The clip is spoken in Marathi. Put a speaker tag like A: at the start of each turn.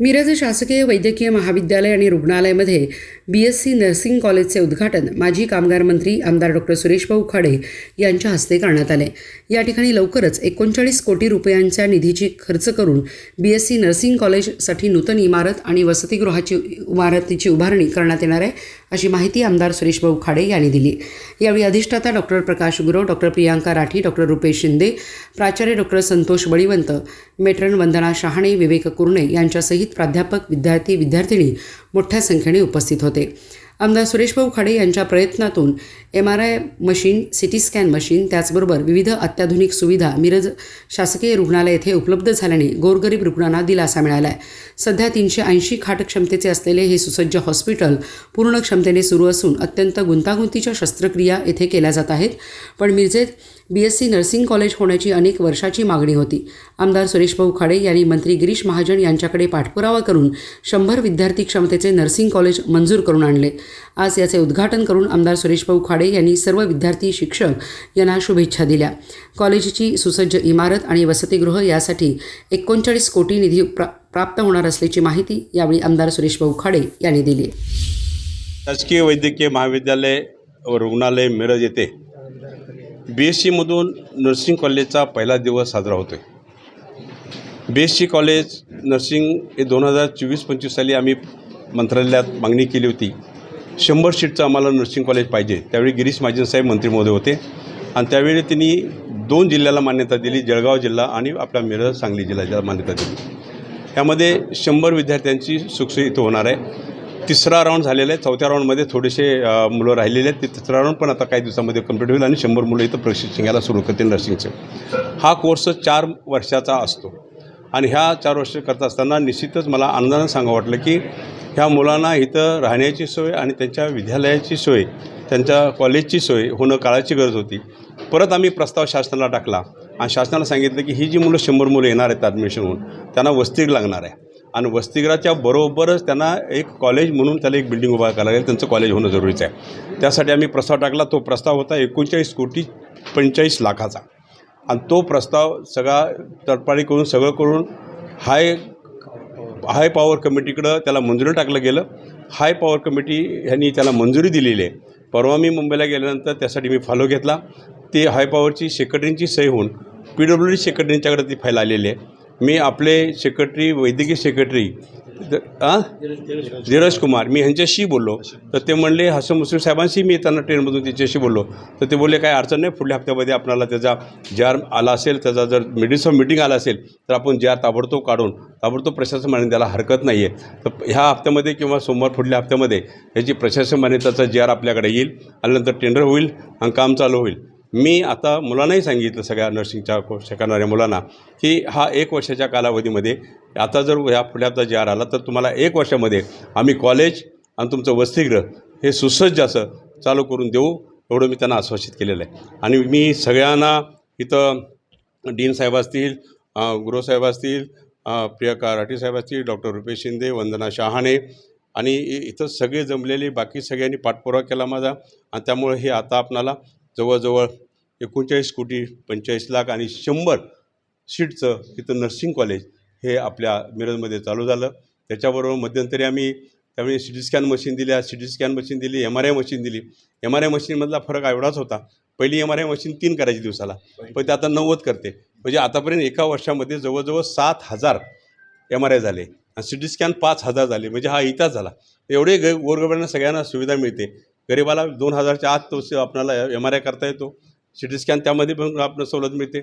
A: मिरज शासकीय वैद्यकीय महाविद्यालय आणि रुग्णालयामध्ये बी एस सी नर्सिंग कॉलेजचे उद्घाटन माजी कामगार मंत्री आमदार डॉक्टर सुरेशभाऊ खाडे यांच्या हस्ते करण्यात आले. या ठिकाणी लवकरच एकोणचाळीस कोटी रुपयांच्या निधीची खर्च करून बी एस सी नर्सिंग कॉलेजसाठी नूतन इमारत आणि वसतिगृहाची इमारतीची उभारणी करण्यात येणार आहे अशी माहिती आमदार सुरेशभाऊ खाडे यांनी दिली. यावेळी अधिष्ठाता doctor Prakash Gurav doctor Priyanka Rathi doctor Rupesh Shinde प्राचार्य डॉक्टर संतोष बळीवंत मेट्रन वंदना शहाणे विवेक कुरणे यांच्यासहित प्राध्यापक विद्यार्थी विद्यार्थिनी मोठ्या संख्येने उपस्थित होते. आमदार सुरेशभाऊ खाडे यांच्या प्रयत्नातून M R I machine CT scan machine त्याचबरोबर विविध अत्याधुनिक सुविधा मिरज शासकीय रुग्णालय येथे उपलब्ध झाल्याने गोरगरीब रुग्णांना दिलासा मिळाला आहे सध्या तीनशे ऐंशी खाट क्षमतेचे असलेले हे सुसज्ज हॉस्पिटल पूर्ण क्षमतेने सुरू असून अत्यंत गुंतागुंतीच्या शस्त्रक्रिया येथे केल्या जात आहेत. पण मिरजेत B S C nursing college होण्याची अनेक वर्षाची मागणी होती. आमदार सुरेशभाऊ खाडे यांनी मंत्री गिरीश महाजन यांच्याकडे पाठपुरावा करून शंभर विद्यार्थी क्षमतेचे नर्सिंग कॉलेज मंजूर करून आणले. आज याचे उद्घाटन करून आमदार सुरेशभाऊ खाडे यांनी सर्व विद्यार्थी शिक्षक यांना शुभेच्छा दिल्या. कॉलेजची सुसज्ज इमारत आणि वसतिगृह यासाठी एकोणचाळीस कोटी निधी प्रा प्राप्त होणार असल्याची माहिती यावेळी आमदार सुरेशभाऊ खाडे यांनी दिली.
B: शासकीय वैद्यकीय महाविद्यालय व रुग्णालय मिरज येथे बी एस सीमधून नर्सिंग कॉलेजचा पहिला दिवस साजरा होतो आहे B S C college nursing हे दोन हजार चोवीस पंचवीस साली आम्ही मंत्रालयात मागणी केली होती. शंभर सीटचं आम्हाला नर्सिंग कॉलेज पाहिजे. त्यावेळी गिरीश महाजन साहेब मंत्री महोदय होते. आणि त्यावेळी त्यांनी दोन जिल्ह्याला मान्यता दिली जळगाव जिल्हा आणि आपला मिरज सांगली जिल्ह्याला मान्यता दिली. यामध्ये शंभर विद्यार्थ्यांची सुखसोयी इथं होणार आहे. तिसरा राऊंड झालेला आहे. चौथ्या राऊंडमध्ये थोडेसे मुलं राहिलेले आहेत. ते तिसरा राऊंड पण आता काही दिवसामध्ये कंप्लीट होईल आणि शंभर मुलं इथं प्रशिक्षण घ्यायला सुरू करतील नर्सिंगचं हा कोर्स चार वर्षाचा असतो. आणि ह्या चार वर्ष करत असताना निश्चितच मला आनंदानं सांगावं वाटलं की ह्या मुलांना इथं राहण्याची सोय आणि त्यांच्या विद्यालयाची सोय त्यांच्या कॉलेजची सोय होणं काळाची गरज होती. परत आम्ही प्रस्ताव शासनाला टाकला आणि शासनाला सांगितलं की ही जी मुलं शंभर मुलं येणार आहेत ॲडमिशन होऊन त्यांना वसतिगृह लागणार आहे. आणि वसतिगृहाच्या बरोबरच त्यांना एक कॉलेज म्हणून त्याला एक बिल्डिंग उभा करायला लागेल. त्यांचं कॉलेज होणं जरुरीचं आहे. त्यासाठी आम्ही प्रस्ताव टाकला. तो प्रस्ताव होता एकोणचाळीस कोटी पंचेचाळीस लाखाचा. आणि तो प्रस्ताव सगळा तडपाडी करून सगळं करून हाय हाय पॉवर कमिटीकडं त्याला मंजुरी टाकलं गेलं. हाय पॉवर कमिटी ह्यांनी त्याला मंजुरी दिलेली आहे. परवा मी मुंबईला गेल्यानंतर त्यासाठी मी फॉलो घेतला. ते हाय पॉवरची सेक्रेटरींची सही होऊन पी डब्ल्यू डी सेक्रेटरींच्याकडे ती फाईल आलेली आहे. मी आपले सेक्रेटरी वैद्यकीय सेक्रेटरी हां धीरज कुमार मी ह्यांच्याशी बोललो. तर ते म्हणले हसन मुस्लिम साहेबांशी मी त्यांना ट्रेनमधून तिच्याशी बोललो. तर ते बोलले काय अडचण नाही पुढल्या हप्त्यामध्ये आपल्याला त्याचा जे आर आला असेल त्याचा जर मिडिसम मिटिंग आला असेल तर आपण जे आर ताबडतोब काढून ताबडतोब प्रशासन मान्य द्यायला हरकत नाही आहे तर ह्या हप्त्यामध्ये किंवा सोमवार पुढल्या हप्त्यामध्ये ह्याची प्रशासन मान्यताचा जे आर आपल्याकडे येईल आणि नंतर टेंडर होईल आणि काम चालू होईल. मी आता मुलांनाही सांगितलं सगळ्या नर्सिंगच्या कोर्स करणाऱ्या मुलांना की हा एक वर्षाच्या कालावधीमध्ये आता जर ह्या पुढल्या हप्ता जे आर आला तर तुम्हाला एक वर्षामध्ये आम्ही कॉलेज आणि तुमचं वसतिगृह हे सुसज्ज असं चालू करून देऊ एवढं मी त्यांना आश्वासित केलेलं आहे. आणि मी सगळ्यांना इथं डीन साहेब असतील गुरुसाहेब असतील प्रियंका राठी साहेब असतील डॉक्टर रुपेश शिंदे वंदना शहाणे आणि इथं सगळे जमलेले बाकी सगळ्यांनी पाठपुरावा केला माझा आणि त्यामुळे हे आता आपणाला जवळजवळ एकोणचाळीस कोटी पंचेचाळीस लाख आणि शंभर सीटचं इथं नर्सिंग कॉलेज हे आपल्या मिरजमध्ये चालू झालं. त्याच्याबरोबर मध्यंतरी आम्ही त्यावेळी सी टी स्कॅन मशीन दिल्या सी टी स्कॅन मशीन दिली एम आर आय मशीन दिली. एम आर आय मशीनमधला फरक एवढाच होता पहिली एम आर आय मशीन तीन करायची दिवसाला पण ते आता नव्वद करते. म्हणजे आतापर्यंत एका वर्षामध्ये जवळजवळ सात हजार एम आर आय झाले आणि सी टी स्कॅन पाच हजार झाले म्हणजे हा इतिहास झाला. एवढे ग गोरगरिबांना सगळ्यांना सुविधा मिळते. गरिबाला दोन हजारच्या आत तो आपणाला आपल्याला एम आर आय करता येतो. सी टी स्कॅन त्यामध्ये पण आपण सवलत मिळते.